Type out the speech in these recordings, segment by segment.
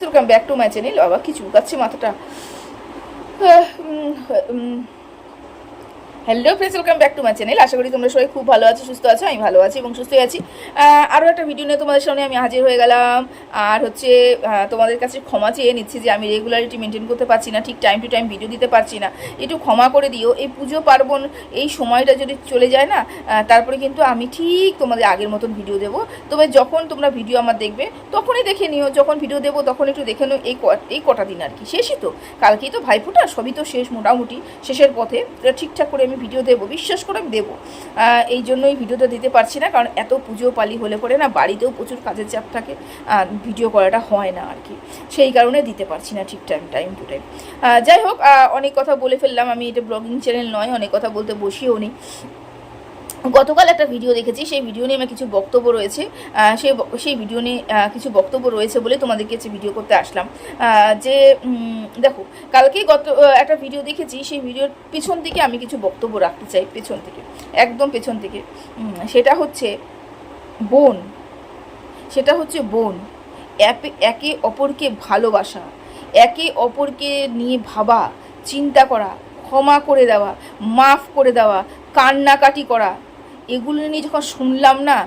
Welcome back to my channel বাবা কি চুলকাচ্ছে মাথাটা hello friends welcome back to my channel আশা করি তোমরা সবাই খুব ভালো আছো, সুস্থ আছো, আমি ভালো আছি এবং সুস্থই আছি। আরও একটা ভিডিও নিয়ে তোমাদের সামনে আমি হাজির হয়ে গেলাম। আর হচ্ছে তোমাদের কাছে ক্ষমা চেয়ে নিচ্ছি যে আমি রেগুলারিটি মেনটেন করতে পারছি না, ঠিক টাইম টু টাইম ভিডিও দিতে পারছি না। একটু ক্ষমা করে দিও। এই পুজো পার্বণ, এই সময়টা যদি চলে যায় না তারপরে কিন্তু আমি ঠিক তোমাদের আগের মতন ভিডিও দেবো। তবে যখন তোমরা ভিডিও আমার দেখবে, তখনই দেখে নিও। যখন ভিডিও দেবো, তখন একটু দেখে নিও এই এই কটা দিন আর কি। শেষই তো। কালকেই তো ভাইফোঁটা, সবই তো শেষ মোটামুটি। শেষের পথে ঠিকঠাক করে আমি ভিডিও দেবো, বিশ্বাস করে আমি দেবো। এই জন্যই ভিডিওটা দিতে পারছি না, কারণ এত পুজো পালি হলে পরে না বাড়িতেও প্রচুর কাজের চাপ থাকে, আর ভিডিও করাটা হয় না আর কি। সেই কারণে দিতে পারছি না ঠিক টাইম টাইম টু টাইম যাই হোক অনেক কথা বলে ফেললাম, আমি এটা ব্লগিং চ্যানেল নয়, অনেক কথা বলতে বসিও নি। গতকাল একটা ভিডিও দেখেছি, সেই ভিডিও নিয়ে আমার কিছু বক্তব্য রয়েছে। সেই সেই ভিডিও নিয়ে কিছু বক্তব্য রয়েছে বলে তোমাদেরকে হচ্ছে ভিডিও করতে আসলাম। যে দেখো, কালকেই গত একটা ভিডিও দেখেছি, সেই ভিডিওর পিছন থেকে আমি কিছু বক্তব্য রাখতে চাই, পেছন থেকে একদম পেছন থেকে সেটা হচ্ছে বোন, সেটা হচ্ছে বোন। একে অপরকে ভালোবাসা, একে অপরকে নিয়ে ভাবা, চিন্তা করা, ক্ষমা করে দেওয়া, মাফ করে দেওয়া, কান্নাকাটি করা এগুলো নিয়ে যখন শুনলাম না,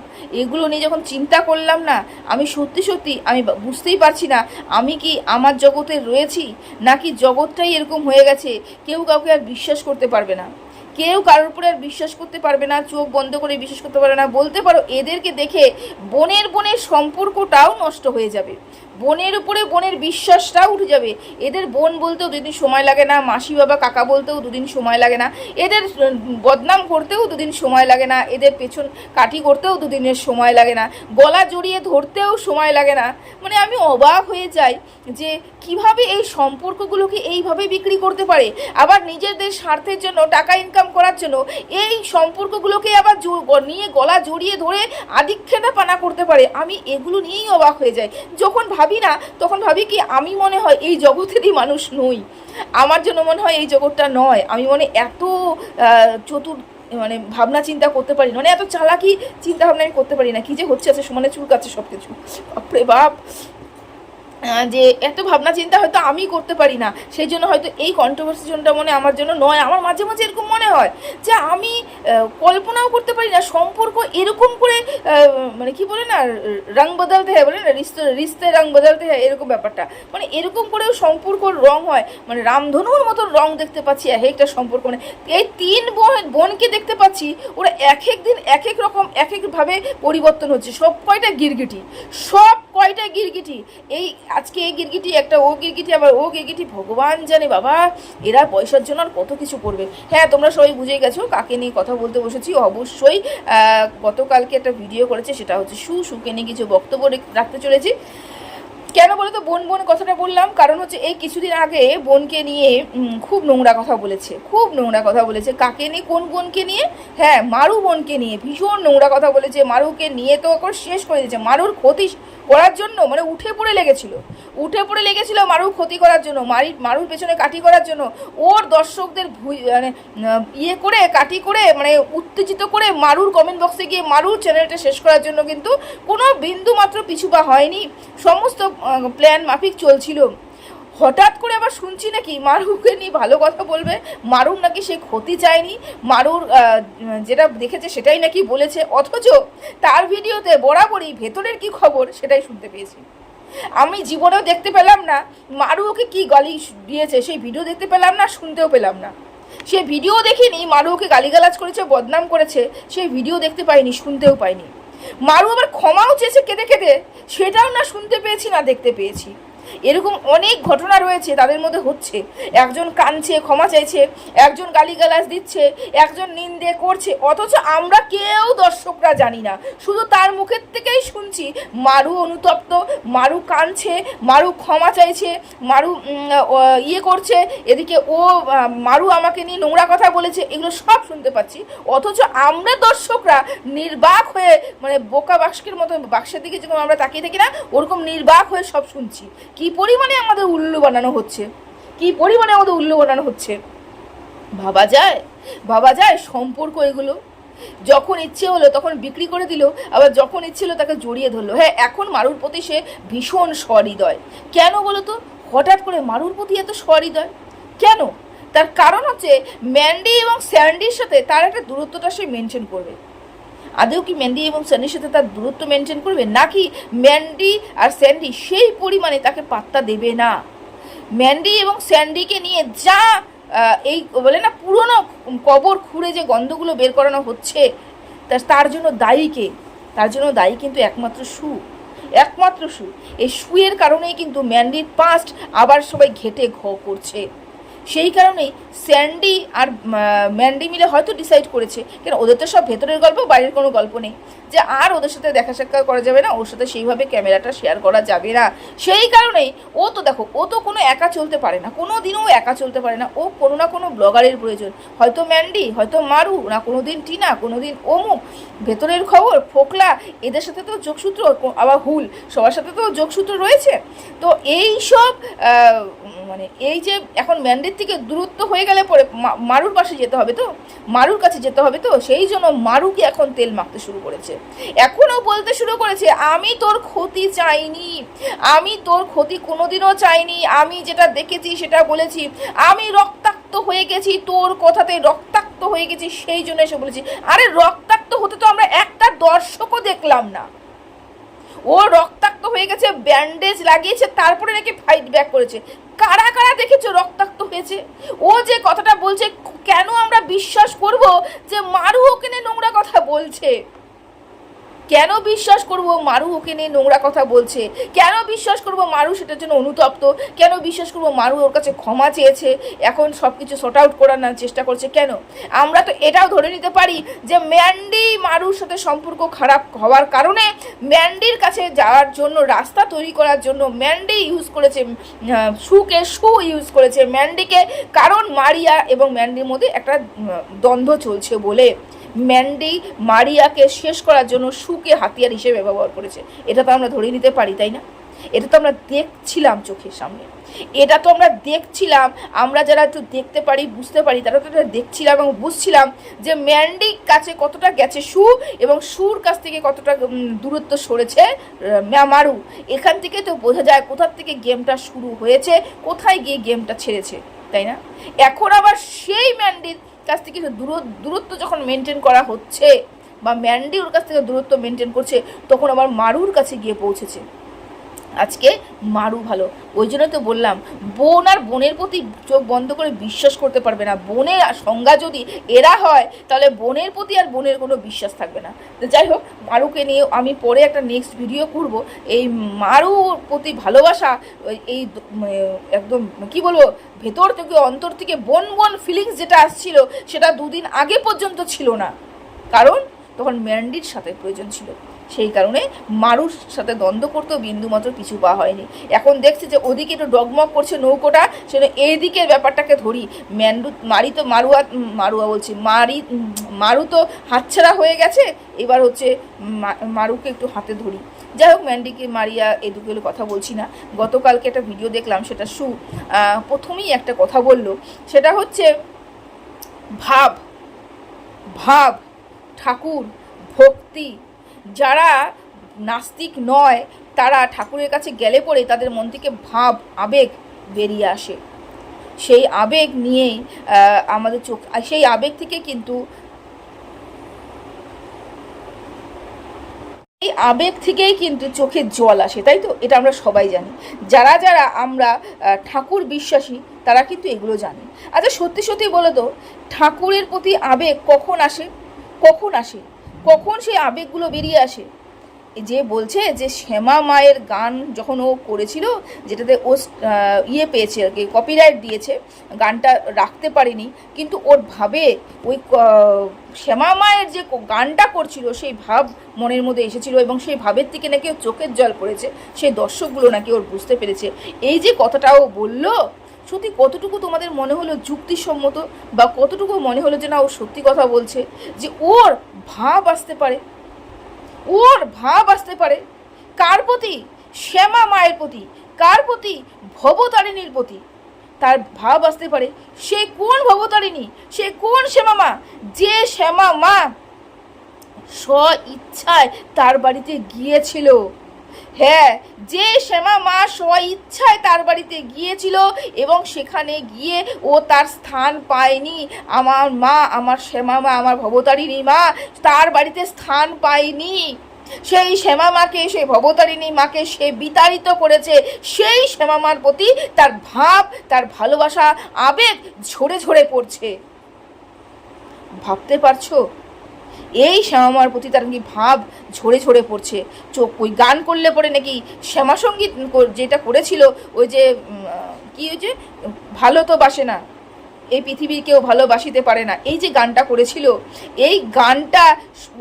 এগুলো নিয়ে যখন চিন্তা করলাম না, আমি সত্যি সত্যি আমি বুঝতেই পারছি না, আমি কি আমার জগতে রয়েছি নাকি জগৎটাই এরকম হয়ে গেছে, কেউ কাউকে আর বিশ্বাস করতে পারবে না। কেউ কারোর উপরে আর বিশ্বাস করতে পারবে না, চোখ বন্ধ করে বিশ্বাস করতে পারবে না, বলতে পারো এদেরকে দেখে বোনের বোনের সম্পর্কটাও নষ্ট হয়ে যাবে। বোনের উপরে বোনের বিশ্বাসটা উঠে যাবে। এদের বোন বলতেও দুদিন সময় লাগে না, মাসি বাবা কাকা বলতেও দুদিন সময় লাগে না, এদের বদনাম করতেও দুদিন সময় লাগে না, এদের পেছন কাঠি করতেও দুদিনের সময় লাগে না, গলা জড়িয়ে ধরতেও সময় লাগে না। মানে আমি অবাক হয়ে যাই যে কীভাবে এই সম্পর্কগুলোকে এইভাবে বিক্রি করতে পারে। আবার নিজেদের স্বার্থের জন্য, টাকা ইনকাম করার জন্য এই সম্পর্কগুলোকে আবার নিয়ে গলা জড়িয়ে ধরে আদিক্ষেতা পানা করতে পারে। আমি এগুলো নিয়েই অবাক হয়ে যাই। যখন ভাবি না, তখন ভাবি কি, আমি মনে হয় এই জগতেরই মানুষ নই। আমার জন্য মনে হয় এই জগৎটা নয়। আমি মনে এত চতুর মানে ভাবনা চিন্তা করতে পারি না। মানে এত চালাকি চিন্তা ভাবনা আমি করতে পারি না। কি যে হচ্ছে, আছে সমানে চুল কাছে সব কিছু বাপরে বাপ। যে এত ভাবনা চিন্তা হয়তো আমি করতে পারি না, সেই জন্য হয়তো এই কন্ট্রোভার্সিজনটা মনে আমার জন্য নয়, আমার মাঝে মাঝে এরকম মনে হয় যে আমি কল্পনাও করতে পারি না, সম্পর্ক এরকম করে মানে কি বলে না, রং বদলতে হয়, বলে না, রিস্তে রিস্তে রং বদলতে হয়, এরকম ব্যাপারটা। মানে এরকম করেও সম্পর্কর রং হয় মানে রামধনুর মতো রং দেখতে পাচ্ছি, এক একটা সম্পর্ক মানে এই তিন বোন, বোনকে দেখতে পাচ্ছি, ওরা এক এক দিন এক এক রকম, এক একভাবে পরিবর্তন হচ্ছে, সব কয়টা গিরগিটি, সব কয়টা গিরগিটি? এই আজকে এই গিরগিটি, একটা ও গিরগিটি, আবার ও গিরগিটি, ভগবান জানে বাবা, এরা পয়সার জন্য আর কত কিছু করবে। হ্যাঁ তোমরা সবাই বুঝে গেছো, কাকে নিয়ে কথা বলতে বসেছি, অবশ্যই গতকালকে একটা ভিডিও করেছে, সেটা হচ্ছে সু, সুকে নিয়ে কিছু বক্তব্য রেখ- রাখতে চলেছি। কেন বলো তো? বোন বোন কথাটা বললাম, কারণ হচ্ছে এই কিছুদিন আগে বোনকে নিয়ে খুব নোংরা কথা বলেছে, খুব নোংরা কথা বলেছে। কাকে নিয়ে? কোন বোনকে নিয়ে? হ্যাঁ মারু বোনকে নিয়ে, ভীষণ নোংরা কথা বলেছে। মারুকে নিয়ে তো শেষ করে দিয়েছে। মারুর ক্ষতি করার জন্য মানে উঠে পড়ে লেগেছিল। উঠে পড়ে লেগেছিল মারুর ক্ষতি করার জন্য মারি মারুর পেছনে কাটি করার জন্য। ওর দর্শকদের ভুই- মানে ইয়ে করে কাটি করে মানে উত্তেজিত করে মারুর কমেন্ট বক্সে গিয়ে মারুর চ্যানেলটা শেষ করার জন্য কিন্তু কোনো বিন্দু মাত্র পিছু বা হয়নি। সমস্ত প্ল্যান মাফিক চলছিল। হঠাৎ করে আবার শুনছি নাকি মারুকে নিয়ে ভালো কথা বলবে। মারুর নাকি সে ক্ষতি চায়নি। মারুর যেটা দেখেছে সেটাই নাকি বলেছে। অথচ তার ভিডিওতে বরাবরই ভেতরের কি খবর সেটাই শুনতে পেয়েছি। আমি জীবনেও দেখতে পেলাম না মারু ওকে কি গালি দিয়েছে। সেই ভিডিও দেখতে পেলাম না, শুনতেও পেলাম না। সে ভিডিও দেখিনি, মারু ওকে গালিগালাজ করেছে, বদনাম করেছে। সেই ভিডিও দেখতে পাইনি, শুনতেও পাইনি। মারু আবার ক্ষমাও চেয়েছে কেঁদে কেঁদে। সেটাও না শুনতে পেয়েছি, না দেখতে পেয়েছি। এরকম অনেক ঘটনা রয়েছে তাদের মধ্যে হচ্ছে। একজন কাঁদছে, ক্ষমা চাইছে, একজন গালিগালাজ দিচ্ছে, একজন নিন্দে করছে, অথচ আমরা কেউ দর্শকরা জানি না। শুধু তার মুখের থেকেই শুনছি, মারু অনুতপ্ত, মারু কাঁদছে, মারু ক্ষমা চাইছে, মারু ইয়ে করছে, এদিকে ও মারু আমাকে নিয়ে নোংরা কথা বলেছে, এগুলো সব শুনতে পাচ্ছি। অথচ আমরা দর্শকরা নির্বাক হয়ে মানে বোকা বাক্সের মতো বাক্সের দিকে যেরকম আমরা তাকিয়ে থাকি না, ওরকম নির্বাক হয়ে সব শুনছি। কি পরিমাণে আমাদের উল্লু বানানো হচ্ছে? কি পরিমাণে আমাদের উল্লু বানানো হচ্ছে? ভাবা যায়? ভাবা যায় সম্পর্ক এগুলো? যখন ইচ্ছে হলো তখন বিক্রি করে দিল, আবার যখন ইচ্ছে হলো তাকে জড়িয়ে ধরলো। হ্যাঁ এখন মারুর প্রতি সে ভীষণ সহৃদয়। কেন বলো তো? হঠাৎ করে মারুর প্রতি এত সহৃদয়? কেন? তার কারণ হচ্ছে ম্যান্ডি এবং স্যান্ডির সাথে তার একটা দূরত্বটা সে মেনশন করবে। আদৌ কি ম্যান্ডি এবং স্যান্ডির সাথে তার দূরত্ব মেনটেন করবে? নাকি ম্যান্ডি আর স্যান্ডি সেই পরিমাণে তাকে পাত্তা দেবে না? ম্যান্ডি এবং স্যান্ডিকে নিয়ে যা এই বলে না, পুরনো কবর খুঁড়ে যে গন্ধগুলো বের করানো হচ্ছে, তার জন্য দায়ী কে? তার জন্য দায়ী কিন্তু একমাত্র সু। একমাত্র সু। এই শুয়ের কারণেই কিন্তু ম্যান্ডির পাস্ট আবার সবাই ঘেটে ঘ করছে। সেই কারণেই স্যান্ডি আর ম্যান্ডি মিলে হয়তো ডিসাইড করেছে। কেন, ওদের তো সব ভেতরের গল্প, বাইরের কোনো গল্প নেই। যে আর ওদের সাথে দেখা সাক্ষাৎ করা যাবে না, ওর সাথে সেইভাবে ক্যামেরাটা শেয়ার করা যাবে না। সেই কারণেই ও তো দেখো, ও তো কোনো একা চলতে পারে না, কোনো দিনও একা চলতে পারে না। ও কোনো না কোনো ব্লগারের প্রয়োজন। হয়তো ম্যান্ডি, হয়তো মারু, না কোনো দিন টিনা, কোনো দিন অমুক। ভেতরের খবর, ফোকলা, এদের সাথে তো যোগসূত্র, আবার হুল, সবার সাথে তো যোগসূত্র রয়েছে। তো এই সব মানে এই যে এখন ম্যান্ডির থেকে দূরত্ব হয়ে গেলে পরে মারুর পাশে যেতে হবে তো? মারুর কাছে যেতে হবে তো? সেই জন্য মারুকে এখন তেল মাখতে শুরু করেছে। এখনও বলতে শুরু করেছে, আমি তোর ক্ষতি চাইনি, আমি তোর ক্ষতি কোনোদিনও চাইনি, আমি যেটা দেখেছি সেটা বলেছি, আমি রক্তাক্ত হয়ে গেছি, তোর কথাতে রক্তাক্ত হয়ে গেছি, সেই জন্য এসে বলেছি। আরে রক্তাক্ত হতে তো আমরা একটা দর্শকও দেখলাম না। ও রক্তাক্ত হয়ে গেছে ব্যান্ডেজ লাগিয়েছে, তারপরে নাকি ফাইট ব্যাক করেছে। কারা কারা দেখেছ রক্তাক্ত হয়েছে? ও যে কথাটা বলছে, কেন আমরা বিশ্বাস করব যে মারু ওকে নোংরা কথা বলছে? কেন বিশ্বাস করব মারু ওকে নিয়ে নোংরা কথা বলছে? কেন বিশ্বাস করব মারু সেটার জন্য অনুতপ্ত? কেন বিশ্বাস করব মারু ওর কাছে ক্ষমা চেয়েছে? এখন সব কিছু শর্ট আউট করার না চেষ্টা করছে কেন? আমরা তো এটাও ধরে নিতে পারি যে ম্যান্ডি মারুর সাথে সম্পর্ক খারাপ হওয়ার কারণে ম্যান্ডির কাছে যাওয়ার জন্য, রাস্তা তৈরি করার জন্য ম্যান্ডি ইউজ করেছে সুকে সু ইউজ করেছে। ম্যান্ডিকে কারণ মারিয়া এবং ম্যান্ডির মধ্যে একটা দ্বন্দ্ব চলছে বলে। ম্যান্ডি মারিয়াকে শেষ করার জন্য সুকে হাতিয়ার হিসেবে ব্যবহার করেছে। এটা তো আমরা ধরে নিতে পারি তাই না? এটা তো আমরা দেখছিলাম চোখের সামনে। এটা তো আমরা দেখছিলাম আমরা যারা একটু দেখতে পারি বুঝতে পারি তারা তো এটা দেখছিলাম এবং বুঝছিলাম যে ম্যান্ডির কাছে কতটা গেছে সু এবং সুর কাছ থেকে কতটা দূরত্ব সরেছে আহ, মারু এখান থেকে তো বোঝা যায় কোথার থেকে গেমটা শুরু হয়েছে কোথায় গিয়ে গেমটা ছেড়েছে তাই না? এখন আবার সেই ম্যান্ডির কাছ থেকে দূর দূরত্ব যখন মেনটেন করা হচ্ছে বা ম্যান্ডি ওর কাছ থেকে দূরত্ব মেনটেন করছে, তখন আবার মারুর কাছে গিয়ে পৌঁছেছে। আজকে মারু ভালো। ওই জন্য তো বললাম, বোন আর বোনের প্রতি চোখ বন্ধ করে বিশ্বাস করতে পারবে না। বোনের সংজ্ঞা যদি এরা হয়, তাহলে বোনের প্রতি আর বোনের কোনো বিশ্বাস থাকবে না। তো যাই হোক, মারুকে নিয়ে আমি পরে একটা নেক্সট ভিডিও করব। এই মারুর প্রতি ভালোবাসা এই মানে একদম কি বলব, ভেতর থেকে, অন্তর থেকে বোন বোন ফিলিংস যেটা আসছিল, সেটা দুদিন আগে পর্যন্ত ছিল না। কারণ তখন ম্যান্ডির সাথে প্রয়োজন ছিল। সেই কারণে মারুর সাথে দ্বন্দ্ব করতেও বিন্দু মাত্র পিছু পা হয়নি। এখন দেখছি যে ওদিকে একটু ডগমগ করছে নৌকোটা সেটা এই দিকের ব্যাপারটাকে ধরি। ম্যান্ডু, মারি তো মারুয়া মারুয়া বলছি, মারি মারু তো হাতছাড়া হয়ে গেছে, এবার হচ্ছে মারুকে একটু হাতে ধরি। যাই হোক, ম্যান্ডিকে, মারিয়া এই দুগুলো কথা বলছি না। গতকালকে একটা ভিডিও দেখলাম, সেটা সু প্রথমেই একটা কথা বলল। সেটা হচ্ছে, ভাব ভাব, ঠাকুর, ভক্তি যারা নাস্তিক নয়, তারা ঠাকুরের কাছে গেলে পরে তাদের মন থেকে ভাব, আবেগ বেরিয়ে আসে। সেই আবেগ নিয়েই আমাদের চোখ সেই আবেগ থেকে কিন্তু এই আবেগ থেকেই কিন্তু চোখে জল আসে, তাই তো? এটা আমরা সবাই জানি। যারা যারা আমরা ঠাকুর বিশ্বাসী, তারা কিন্তু এগুলো জানে। আচ্ছা সত্যি সত্যি বলো তো, ঠাকুরের প্রতি আবেগ কখন আসে? কখন আসে? কখন সেই আবেগগুলো বেরিয়ে আসে? যে বলছে যে শ্যামা মায়ের গান যখন ও করেছিল, যেটাতে ও ইয়ে পেয়েছে আর কি কপিরাইট দিয়েছে, গানটা রাখতে পারেনি, কিন্তু ওর ভাবে ওই শ্যামা মায়ের যে গানটা করছিল, সেই ভাব মনের মধ্যে এসেছিল এবং সেই ভাবের থেকে নাকি ওর চোখের জল পড়েছে, সেই দর্শকগুলো নাকি ওর বুঝতে পেরেছে। এই যে কথাটা ও বলল সত্যি কতটুকু তোমাদের মনে হলো যুক্তিসম্মত বা কতটুকু মনে হলো যে না ও সত্যি কথা বলছে, যে ওর ভাব আসতে পারে? ওর ভাব আসতে পারে? কার প্রতি? শ্যামা মায়ের প্রতি। কার প্রতি? ভবতারিণীর প্রতি। তার ভাব আসতে পারে। সে কোন ভবতারিণী? সে কোন শ্যামা মা? যে শ্যামা মা স্ব ইচ্ছায় তার বাড়িতে গিয়েছিল। হ্যাঁ যে শ্যামা মা স্ব ইচ্ছায় তার বাড়িতে গিয়েছিল এবং সেখানে গিয়ে ও তার স্থান পায়নি। আমার মা, আমার শ্যামা মা, আমার ভবতারিণী মা তার বাড়িতে স্থান পায়নি। সেই শ্যামা মাকে, সেই ভবতারিণী মাকে সে বিতাড়িত করেছে। সেই শ্যামা মার প্রতি তার ভাব, তার ভালোবাসা, আবেগ ঝরে ঝরে পড়ছে। ভাবতে পারছ? এই শ্যামামার প্রতি তার নাকি ভাব ঝরে ঝরে পড়ছে। চোখ ওই গান করলে পরে নাকি শ্যামাসঙ্গীত যেটা করেছিল, ওই যে কি ওই যে, ভালো তো বাসে না, এই পৃথিবীর কেউ ভালোবাসিতে পারে না। এই যে গানটা করেছিল, এই গানটা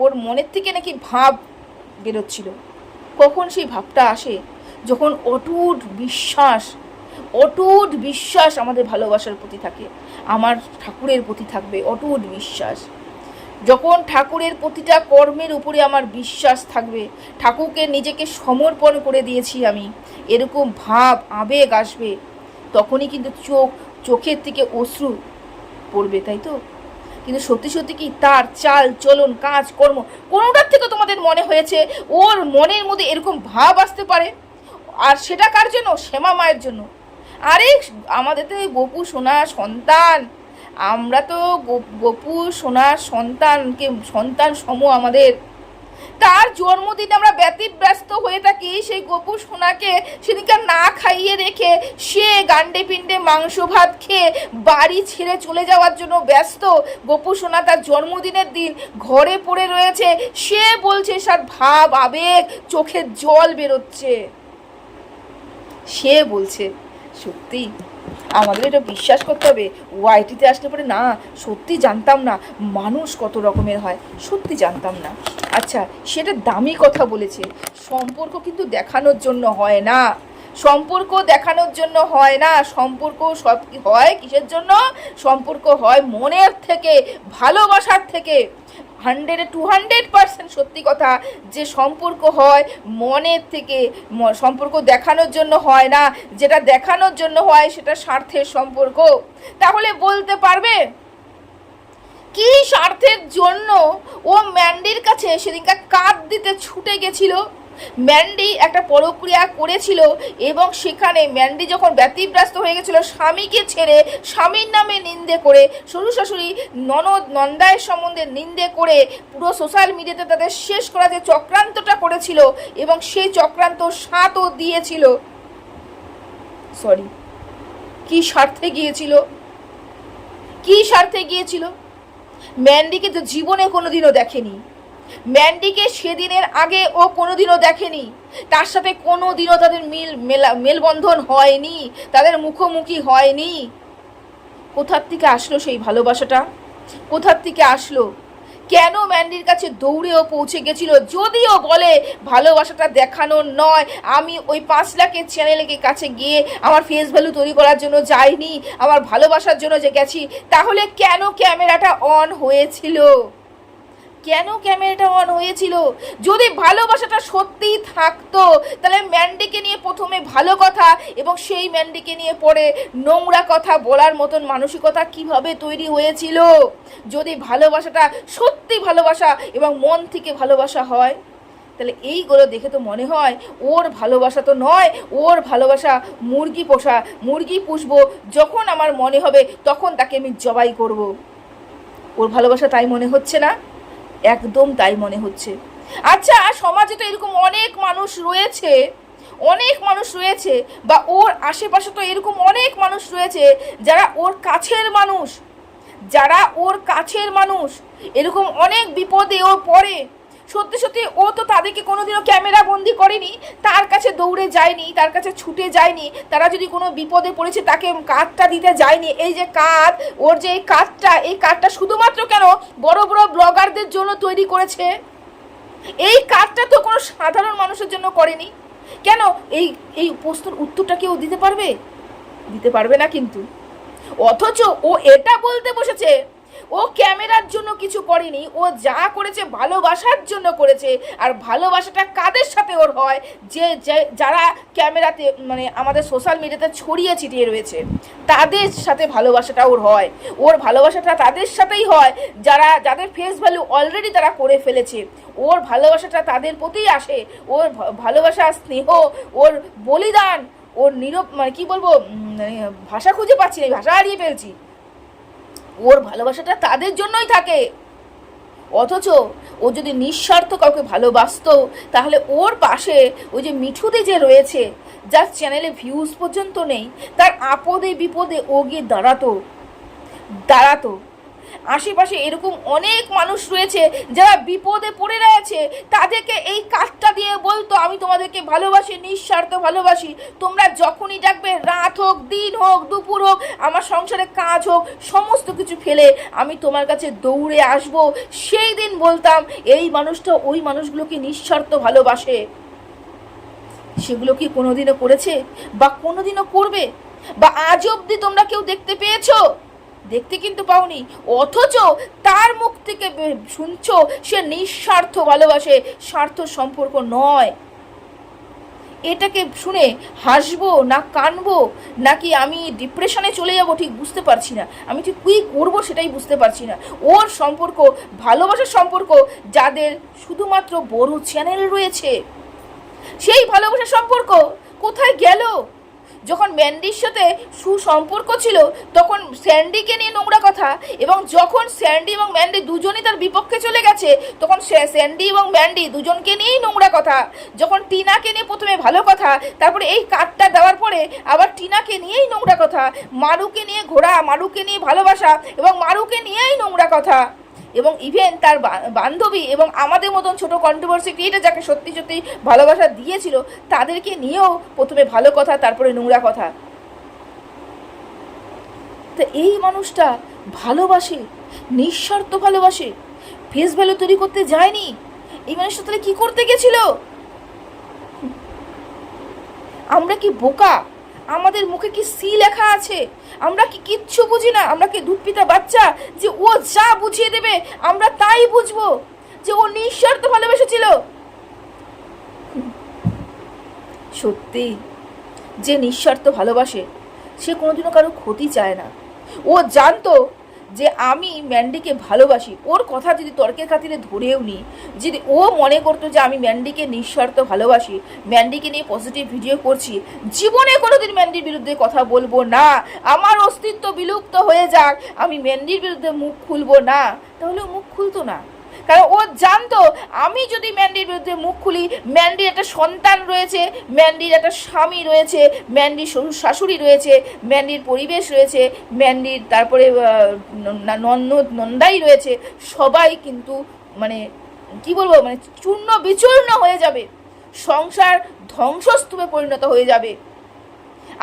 ওর মনের থেকে নাকি ভাব বেরোচ্ছিল। কখন সেই ভাবটা আসে? যখন অটুট বিশ্বাস অটুট বিশ্বাস আমাদের ভালোবাসার প্রতি থাকে, আমার ঠাকুরের প্রতি থাকবে অটুট বিশ্বাস। যখন ঠাকুরের প্রতিটা কর্মের উপরে আমার বিশ্বাস থাকবে, ঠাকুরকে নিজেকে সমর্পণ করে দিয়েছি আমি। এরকম ভাব, আবেগ আসবে, তখনই কিন্তু চোখ, চোখের থেকে অশ্রু পড়বে, তাই তো? কিন্তু সত্যি সত্যি কি তার চাল, চলন, কাজ, কর্ম কোনোটার থেকে তোমাদের মনে হয়েছে? ওর মনের মধ্যে এরকম ভাব আসতে পারে? আর সেটা কার জন্য? শ্যামা মায়ের জন্য। আরে, আমাদের তো বপু, সোনা, সন্তান আমরা তো গপু সোনার সন্তানকে সন্তান সম আমাদের। তার জন্মদিনে আমরা ব্যতিব্যস্ত হয়ে থাকি, সেই গপু সোনাকে সেদিনকে না খাইয়ে রেখে সে গান্ডে পিণ্ডে মাংস ভাত খেয়ে বাড়ি ছেড়ে চলে যাওয়ার জন্য ব্যস্ত। গপু সোনা তার জন্মদিনের দিন ঘরে পড়ে রয়েছে। সে বলছে, সার ভাব, আবেগ, চোখের জল বেরোচ্ছে। সে বলছে, সত্যি? আমাদের এটা বিশ্বাস করতে হবে। ওয়াইটিতে আসলে পরে না, সত্যি জানতাম না মানুষ কত রকমের হয়, সত্যি জানতাম না। আচ্ছা সেটা দামি কথা বলেছে। সম্পর্ক কিন্তু দেখানোর জন্য হয় না। সম্পর্ক দেখানোর জন্য হয় না। সম্পর্ক সব হয় কিসের জন্য? সম্পর্ক হয় মনের থেকে, ভালোবাসার থেকে। হান্ড্রেডে টু হান্ড্রেড পার্সেন্ট সত্যি কথা, যে সম্পর্ক হয় মনের থেকে সম্পর্ক দেখানোর জন্য হয় না। যেটা দেখানোর জন্য হয় সেটা স্বার্থের সম্পর্ক। তাহলে বলতে পারবে কি স্বার্থের জন্য ও ম্যান্ডির কাছে সেদিনকার কাঁধ দিতে ছুটে গেছিল? ম্যান্ডি একটা পরক্রিয়া করেছিল এবং সেখানে ম্যান্ডি যখন ব্যতিব্যস্ত হয়ে গেছিল, স্বামীকে ছেড়ে, স্বামীর নামে নিন্দে করে, শ্বশুর শাশুড়ি ননদ নন্দায়ের সম্বন্ধে নিন্দে করে পুরো সোশ্যাল মিডিয়াতে তাদের শেষ করা যে চক্রান্তটা করেছিল এবং সেই চক্রান্ত সাতও দিয়েছিল। সরি, কি স্বার্থে গিয়েছিল? কি স্বার্থে গিয়েছিল? ম্যান্ডিকে তো জীবনে কোনোদিনও দেখেনি। ম্যান্ডিকে সেদিনের আগে ও কোনোদিনও দেখেনি। তার সাথে কোনোদিনও তাদের মিল মেলা মেলবন্ধন হয়নি। তাদের মুখোমুখি হয়নি। কোথার থেকে আসলো সেই ভালোবাসাটা? কোথার থেকে আসলো? কেন ম্যান্ডির কাছে দৌড়েও পৌঁছে গেছিল? যদিও বলে, ভালোবাসাটা দেখানোর নয়। আমি ওই পাঁচ লাখের চ্যানেলের কাছে গিয়ে আমার ফেস ভ্যালু তৈরি করার জন্য যাইনি, আমার ভালোবাসার জন্য যে গেছি, তাহলে কেন ক্যামেরাটা অন হয়েছিল? কেন ক্যামেরাটা অন হয়েছিল? যদি ভালোবাসাটা সত্যিই থাকতো, তাহলে ম্যান্ডিকে নিয়ে প্রথমে ভালো কথা এবং সেই ম্যান্ডিকে নিয়ে পরে নোংরা কথা বলার মতন মানসিকতা কীভাবে তৈরি হয়েছিল? যদি ভালোবাসাটা সত্যি ভালোবাসা এবং মন থেকে ভালোবাসা হয়, তাহলে এইগুলো দেখে তো মনে হয় ওর ভালোবাসা তো নয়, ওর ভালোবাসা মুরগি পোষা, মুরগি পুষবো, যখন আমার মনে হবে তখন তাকে আমি জবাই করব। ওর ভালোবাসা তাই মনে হচ্ছে না? একদম তাই মনে হচ্ছে। আচ্ছা সমাজে তো এরকম অনেক মানুষ রয়েছে, অনেক মানুষ রয়েছে, বা ওর আশেপাশে তো এরকম অনেক মানুষ রয়েছে, যারা ওর কাছের মানুষ, যারা ওর কাছের মানুষ, এরকম অনেক বিপদে ও পড়ে। সত্যি সত্যি ও তো তাদেরকে কোনোদিনও ক্যামেরা বন্দি করেনি, তার কাছে দৌড়ে যায়নি, তার কাছে ছুটে যায়নি, তারা যদি কোনো বিপদে পড়েছে তাকে কার্ডটা দিতে যায়নি। এই যে কার্ড ওর যে এই কার্ডটা এই কার্ডটা শুধুমাত্র কেন বড় বড় ব্লগারদের জন্য তৈরি করেছে? এই কাজটা তো কোনো সাধারণ মানুষের জন্য করেনি। কেন? এই এই প্রশ্নের উত্তরটা কেউ দিতে পারবে? দিতে পারবে না কিন্তু। অথচ ও এটা বলতে বসেছে ও ক্যামেরার জন্য কিছু করেনি, ও যা করেছে ভালোবাসার জন্য করেছে, আর ভালোবাসাটা কাদের সাথে ওর হয়? যে যারা ক্যামেরাতে মানে আমাদের সোশ্যাল মিডিয়াতে ছড়িয়ে ছিটিয়ে রয়েছে, তাদের সাথে ভালোবাসাটা ওর হয়। ওর ভালোবাসাটা তাদের সাথেই হয়, যারা, যাদের ফেস ভ্যালু অলরেডি তারা করে ফেলেছে। ওর ভালোবাসাটা তাদের প্রতিই আসে। ওর ভালোবাসা, স্নেহ, ওর বলিদান, ওর নীরব মানে কি বলব মানে ভাষা খুঁজে পাচ্ছি না, ভাষা হারিয়ে ফেলছি। ওর ভালোবাসাটা তাদের জন্যই থাকে। অথচ ও যদি নিঃস্বার্থ কাউকে ভালোবাসত, তাহলে ওর পাশে ওই যে মিঠুদি যে রয়েছে, যার চ্যানেলে ভিউজ পর্যন্ত নেই, তার আপদে বিপদে ও গিয়ে দাঁড়াতো। দাঁড়াতো। আশেপাশে এরকম অনেক মানুষ রয়েছে যারা বিপদে পড়ে রয়েছে। তাদেরকে এই কাজটা দিয়ে বলতো, আমি তোমাদেরকে ভালোবাসি, নিঃস্বার্থ ভালোবাসি। তোমরা যখনই ডাকবে, রাত হোক, দিন হোক, দুপুর হোক, আমার সংসারে কাজ হোক, সমস্ত কিছু ফেলে আমি তোমার কাছে দৌড়ে আসব। সেই দিন বলতাম, এই মানুষটা ওই মানুষগুলোকে নিঃস্বার্থ ভালোবাসে। সেগুলো কি কোনোদিনও করেছে বা কোনোদিনও করবে? বা আজ অবধি তোমরা কেউ দেখতে পেয়েছ? দেখতে কিন্তু পাওনি। অথচ তার মুখ থেকে শুনছ, সে নিঃস্বার্থ ভালোবাসে, স্বার্থ সম্পর্ক নয়। এটাকে শুনে হাসবো না কানবো, নাকি আমি ডিপ্রেশনে চলে যাব ঠিক বুঝতে পারছি না। আমি ঠিক কী করব সেটাই বুঝতে পারছি না। ওর সম্পর্ক, ভালোবাসার সম্পর্ক, যাদের শুধুমাত্র বড় চ্যানেল রয়েছে। সেই ভালোবাসার সম্পর্ক কোথায় গেল? যখন ম্যান্ডির সাথে সুসম্পর্ক ছিল, তখন স্যান্ডিকে নিয়ে নোংরা কথা এবং যখন স্যান্ডি এবং ম্যান্ডি দুজনই তার বিপক্ষে চলে গেছে, তখন স্যান্ডি এবং ম্যান্ডি দুজনকে নিয়েই নোংরা কথা। যখন টিনাকে নিয়ে প্রথমে ভালো কথা, তারপরে এই কার্ডটা দেওয়ার পরে আবার টিনাকে নিয়েই নোংরা কথা। মারুকে নিয়ে ঘোরা, মারুকে নিয়ে ভালোবাসা এবং মারুকে নিয়েই নোংরা কথা। এবং ইভেন তার বান্ধবী এবং আমাদের মতন ছোট কন্ট্রোভার্সি ক্রিয়েটার যাকে সত্যি সত্যি ভালোবাসা দিয়েছিল, তাদেরকে নিয়েও প্রথমে ভালো কথা, তারপরে নোংরা কথা। তো এই মানুষটা ভালোবাসে নিঃস্বার্থ ভালোবাসে ফেস ভ্যালু তৈরি করতে যায়নি। এই মানুষটা তাহলে কি করতে গেছিল? আমরা কি বোকা? আমাদের মুখে কি সি লেখা আছে? আমরা কি কিচ্ছু বুঝি না? আমরা কি দুঃপিতা বাচ্চা যে ও যা বুঝিয়ে দেবে, আমরা তাই বুঝব যে ও নিঃস্বার্থ ভালোবেসেছিল? সত্যি, যে নিঃস্বার্থ ভালোবাসে, সে কোনোদিনও কারও ক্ষতি চায় না। ও জানতো যে আমি ম্যান্ডিকে ভালোবাসি, ওর কথা যদি তর্কের খাতিরে ধরেও নিই যদি ও মনে করতো যে আমি ম্যান্ডিকে নিঃস্বার্থ ভালোবাসি, ম্যান্ডিকে নিয়ে পজিটিভ ভিডিও করছি, জীবনে কোনোদিন ম্যান্ডির বিরুদ্ধে কথা বলব না। আমার অস্তিত্ব বিলুপ্ত হয়ে যাক, আমি ম্যান্ডির বিরুদ্ধে মুখ খুলবো না। তাহলে মুখ খুলতো না। কারণ ও জানতো, আমি যদি ম্যান্ডির বিরুদ্ধে মুখ খুলি, ম্যান্ডির একটা সন্তান রয়েছে, ম্যান্ডির একটা স্বামী রয়েছে, ম্যান্ডির শ্বশুর শাশুড়ি রয়েছে, ম্যান্ডির পরিবেশ রয়েছে, ম্যান্ডির তারপরে নন্দ, নন্দাই রয়েছে, সবাই কিন্তু মানে কি বলব মানে চূর্ণ বিচূর্ণ হয়ে যাবে। সংসার ধ্বংসস্তূপে পরিণত হয়ে যাবে।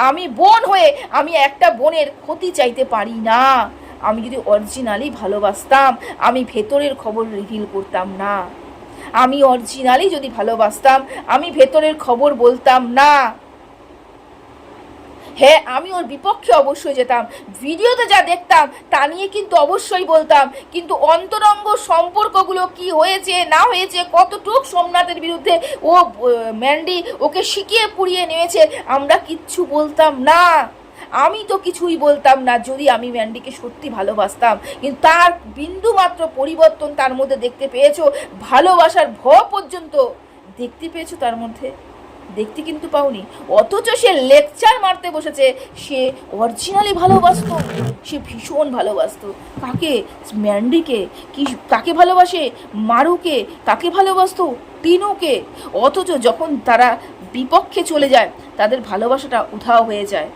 আমি বোন হয়ে আমি একটা বোনের ক্ষতি চাইতে পারি না। আমি যদি অরিজিনালি ভালোবাসতাম, আমি ভেতরের খবর রিভিল করতাম না। আমি অরিজিনালি যদি ভালোবাসতাম, আমি ভেতরের খবর বলতাম না। হ্যাঁ আমি ওর বিপক্ষে অবশ্যই যেতাম। ভিডিওতে যা দেখতাম, তা নিয়ে কিন্তু অবশ্যই বলতাম। কিন্তু অন্তরঙ্গ সম্পর্কগুলো কি হয়েছে, না হয়েছে, কতটুক সোমনাথের বিরুদ্ধে ও ম্যান্ডি ওকে শিখিয়ে পুড়িয়ে নিয়েছে, আমরা কিচ্ছু বলতাম না। আমি তো কিছুই বলতাম না, যদি আমি ম্যান্ডিকে সত্যি ভালোবাসতাম। কিন্তু তার বিন্দু মাত্র পরিবর্তন তার মধ্যে দেখতে পেয়েছ, ভালোবাসার ভ পর্যন্ত দেখতে পেয়েছ তার মধ্যে? দেখতে কিন্তু পাওনি। অথচ সে লেকচার মারতে বসেছে, সে অরিজিনালি ভালোবাসতো, সে ভীষণ ভালোবাসতো। কাকে? ম্যান্ডিকে? কি, কাকে ভালোবাসে? মারুকে? কাকে ভালোবাসতো? তিনুকে অথচ যখন তারা বিপক্ষে চলে যায়, তাদের ভালোবাসাটা উধাও হয়ে যায়।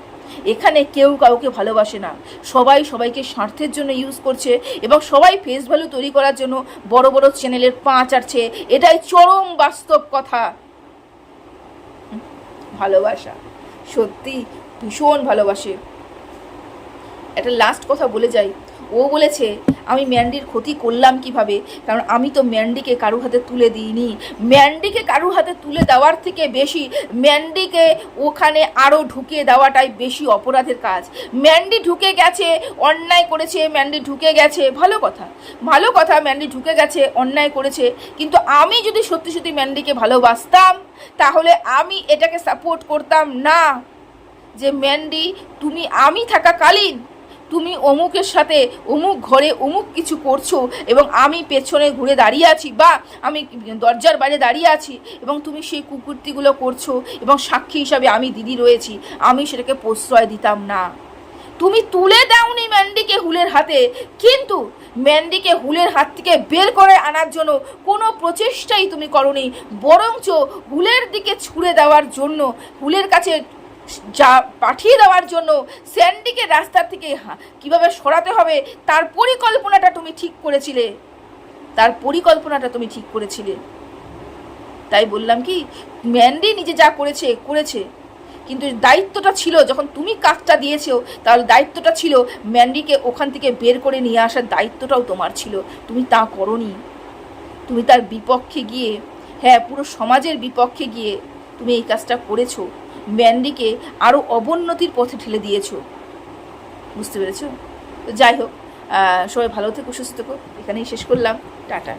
এখানে কেউ কাউকে ভালোবাসে না। সবাই সবাইকে স্বার্থের জন্য ইউজ করছে এবং সবাই ফেস ভ্যালু তৈরি করার জন্য বড় বড় চ্যানেলের পাঁচ আছে এটাই চরম বাস্তব কথা। ভালোবাসা। সত্যি ভীষণ ভালোবাসে। একটা লাস্ট কথা বলে যাই। ও বলেছে, আমি ম্যান্ডির ক্ষতি করলাম কীভাবে? কারণ আমি তো ম্যান্ডিকে কারু হাতে তুলে দিইনি। ম্যান্ডিকে কারু হাতে তুলে দেওয়ার থেকে বেশি ম্যান্ডিকে ওখানে আরও ঢুকিয়ে দেওয়াটাই বেশি অপরাধের কাজ। ম্যান্ডি ঢুকে গেছে, অন্যায় করেছে, ম্যান্ডি ঢুকে গেছে। ভালো কথা ভালো কথা, ম্যান্ডি ঢুকে গেছে, অন্যায় করেছে। কিন্তু আমি যদি সত্যি সত্যি ম্যান্ডিকে ভালোবাসতাম, তাহলে আমি এটাকে সাপোর্ট করতাম না যে, ম্যান্ডি, তুমি আমি থাকাকালীন তুমি অমুকের সাথে অমুক ঘরে অমুক কিছু করছ এবং আমি পেছনে ঘুরে দাঁড়িয়ে আছি বা আমি দরজার বাইরে দাঁড়িয়ে আছি এবং তুমি সেই কুকুরটিগুলো করছ এবং সাক্ষী হিসাবে আমি দিদি রয়েছি, আমি সেটাকে প্রশ্রয় দিতাম না। তুমি তুলে দাওনি ম্যান্ডিকে হুলের হাতে, কিন্তু ম্যান্ডিকে হুলের হাত থেকে বের করে আনার জন্য কোনো প্রচেষ্টাই তুমি করনি, বরঞ্চ হুলের দিকে ছুড়ে দেওয়ার জন্য হুলের কাছে যা পাঠিয়ে দেওয়ার জন্য স্যান্ডিকে রাস্তা থেকে কীভাবে সরাতে হবে, তার পরিকল্পনাটা তুমি ঠিক করেছিলে। তার পরিকল্পনাটা তুমি ঠিক করেছিলে। তাই বললাম কি, ম্যান্ডি নিজে যা করেছে করেছে। কিন্তু দায়িত্বটা ছিল, যখন তুমি কাজটা দিয়েছ, তাহলে দায়িত্বটা ছিল ম্যান্ডিকে ওখান থেকে বের করে নিয়ে আসার দায়িত্বটাও তোমার ছিল। তুমি তা করনি। তুমি তার বিপক্ষে গিয়ে হ্যাঁ পুরো সমাজের বিপক্ষে গিয়ে তুমি এই কাজটা করেছ, ম্যান্ডিকে আরও অবনতির পথে ঠেলে দিয়েছ। বুঝতে পেরেছ? তো যাই হোক সবাই ভালো থেকো, সুস্থ থেকো। এখানেই শেষ করলাম। টাটা।